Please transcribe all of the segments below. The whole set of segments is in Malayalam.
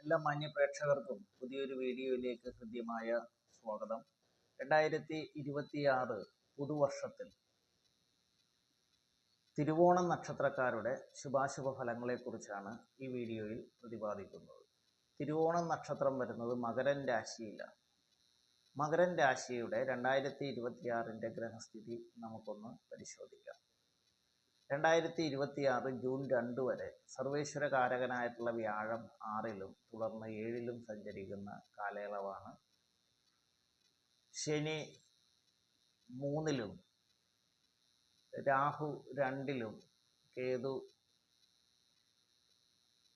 എല്ലാ മാന്യ പ്രേക്ഷകർക്കും പുതിയൊരു വീഡിയോയിലേക്ക് ഹൃദ്യമായ സ്വാഗതം. രണ്ടായിരത്തി ഇരുപത്തിയാറ് പുതുവർഷത്തിൽ തിരുവോണം നക്ഷത്രക്കാരുടെ ശുഭാശുഭ ഫലങ്ങളെക്കുറിച്ചാണ് ഈ വീഡിയോയിൽ പ്രതിപാദിക്കുന്നത്. തിരുവോണം നക്ഷത്രം വരുന്നത് മകരൻ രാശിയിലാണ്. മകരൻ രാശിയുടെ രണ്ടായിരത്തി ഇരുപത്തിയാറിന്റെ ഗ്രഹസ്ഥിതി നമുക്കൊന്ന് പരിശോധിക്കാം. രണ്ടായിരത്തി ഇരുപത്തിയാറ് ജൂൺ രണ്ട് വരെ സർവേശ്വര കാരകനായിട്ടുള്ള വ്യാഴം ആറിലും തുടർന്ന് ഏഴിലും സഞ്ചരിക്കുന്ന കാലയളവാണ്. ശനി മൂന്നിലും രാഹു രണ്ടിലും കേതു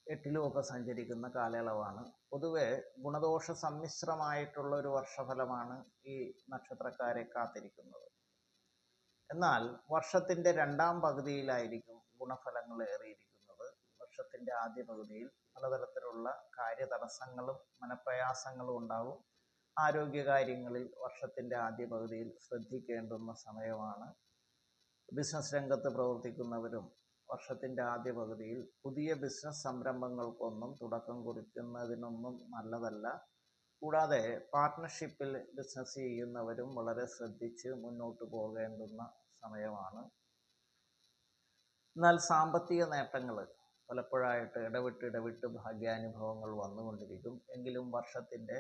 എട്ടിലുമൊക്കെ സഞ്ചരിക്കുന്ന കാലയളവാണ്. പൊതുവെ ഗുണദോഷ സമ്മിശ്രമായിട്ടുള്ള ഒരു വർഷഫലമാണ് ഈ നക്ഷത്രക്കാരെ കാത്തിരിക്കുന്നത്. എന്നാൽ വർഷത്തിന്റെ രണ്ടാം പകുതിയിലായിരിക്കും ഗുണഫലങ്ങൾ ഏറിയിരിക്കുന്നത്. വർഷത്തിന്റെ ആദ്യ പകുതിയിൽ പലതരത്തിലുള്ള കാര്യതടസ്സങ്ങളും മനപ്രയാസങ്ങളും ഉണ്ടാകും ആരോഗ്യകാര്യങ്ങളിൽ വർഷത്തിന്റെ ആദ്യ പകുതിയിൽ ശ്രദ്ധിക്കേണ്ടുന്ന സമയമാണ്. ബിസിനസ് രംഗത്ത് പ്രവർത്തിക്കുന്നവരും വർഷത്തിന്റെ ആദ്യ പകുതിയിൽ പുതിയ ബിസിനസ് സംരംഭങ്ങൾക്കൊന്നും തുടക്കം കുറിക്കുന്നതിനൊന്നും നല്ലതല്ല. കൂടാതെ പാർട്ട്ണർഷിപ്പിൽ ബിസിനസ് ചെയ്യുന്നവരും വളരെ ശ്രദ്ധിച്ച് മുന്നോട്ട് പോകേണ്ടുന്ന സമയമാണ്. എന്നാൽ സാമ്പത്തിക നേട്ടങ്ങൾ പലപ്പോഴായിട്ട് ഇടവിട്ട് ഇടവിട്ട് ഭാഗ്യാനുഭവങ്ങൾ വന്നുകൊണ്ടിരിക്കും. എങ്കിലും വർഷത്തിന്റെ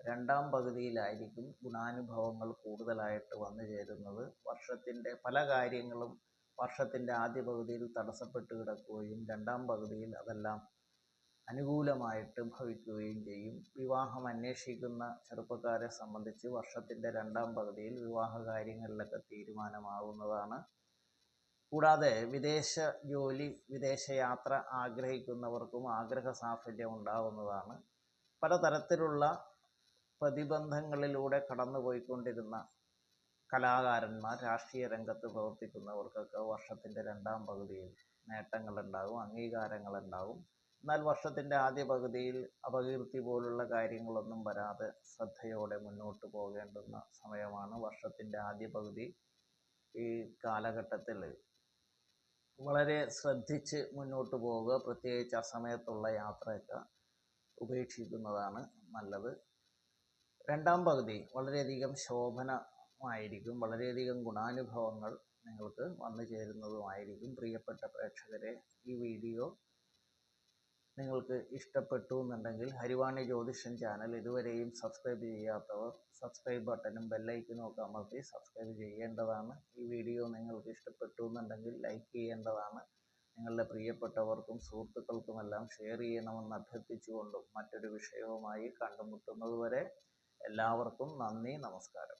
രണ്ടാം പകുതിയിലായിരിക്കും ഗുണാനുഭവങ്ങൾ കൂടുതലായിട്ട് വന്നു ചേരുന്നത്. വർഷത്തിന്റെ പല കാര്യങ്ങളും വർഷത്തിന്റെ ആദ്യ പകുതിയിൽ തടസ്സപ്പെട്ട് കിടക്കുകയും രണ്ടാം പകുതിയിൽ അതെല്ലാം അനുകൂലമായിട്ട് ഭവിക്കുകയും ചെയ്യും. വിവാഹം അന്വേഷിക്കുന്ന ചെറുപ്പക്കാരെ സംബന്ധിച്ച് വർഷത്തിന്റെ രണ്ടാം പകുതിയിൽ വിവാഹ കാര്യങ്ങളിലൊക്കെ തീരുമാനമാകുന്നതാണ് കൂടാതെ വിദേശ ജോലി വിദേശയാത്ര ആഗ്രഹിക്കുന്നവർക്കും ആഗ്രഹ സാഫല്യം ഉണ്ടാകുന്നതാണ് പലതരത്തിലുള്ള പ്രതിബന്ധങ്ങളിലൂടെ കടന്നുപോയിക്കൊണ്ടിരുന്ന കലാകാരന്മാർ രാഷ്ട്രീയ രംഗത്ത് പ്രവർത്തിക്കുന്നവർക്കൊക്കെ വർഷത്തിന്റെ രണ്ടാം പകുതിയിൽ നേട്ടങ്ങളുണ്ടാകും അംഗീകാരങ്ങളുണ്ടാകും. എന്നാൽ വർഷത്തിന്റെ ആദ്യ പകുതിയിൽ അപകീർത്തി പോലുള്ള കാര്യങ്ങളൊന്നും വരാതെ ശ്രദ്ധയോടെ മുന്നോട്ട് പോകേണ്ടുന്ന സമയമാണ് വർഷത്തിന്റെ ആദ്യ പകുതി. ഈ കാലഘട്ടത്തിൽ വളരെ ശ്രദ്ധിച്ച് മുന്നോട്ട് പോവുക പ്രത്യേകിച്ച് ആ സമയത്തുള്ള യാത്രയൊക്കെ ഉപേക്ഷിക്കുന്നതാണ് നല്ലത്. രണ്ടാം പകുതി വളരെയധികം ശോഭനമായിരിക്കും വളരെയധികം ഗുണാനുഭവങ്ങൾ നിങ്ങൾക്ക് വന്നു ചേരുന്നതുമായിരിക്കും. പ്രിയപ്പെട്ട പ്രേക്ഷകരെ ഈ വീഡിയോ നിങ്ങൾക്ക് ഇഷ്ടപ്പെട്ടു എന്നുണ്ടെങ്കിൽ ഹരിവാണി ജ്യോതിഷൻ ചാനൽ ഇതുവരെയും സബ്സ്ക്രൈബ് ചെയ്യാത്തവർ സബ്സ്ക്രൈബ് ബട്ടണും ബെല്ലൈക്കനും ഒക്കെ അമർത്തി സബ്സ്ക്രൈബ് ചെയ്യേണ്ടതാണ്. ഈ വീഡിയോ നിങ്ങൾക്ക് ഇഷ്ടപ്പെട്ടു എന്നുണ്ടെങ്കിൽ ലൈക്ക് ചെയ്യേണ്ടതാണ്. നിങ്ങളുടെ പ്രിയപ്പെട്ടവർക്കും സുഹൃത്തുക്കൾക്കുമെല്ലാം ഷെയർ ചെയ്യണമെന്ന് അഭ്യർത്ഥിച്ചുകൊണ്ടും മറ്റൊരു വിഷയവുമായി കണ്ടുമുട്ടുന്നതുവരെ എല്ലാവർക്കും നന്ദി നമസ്കാരം.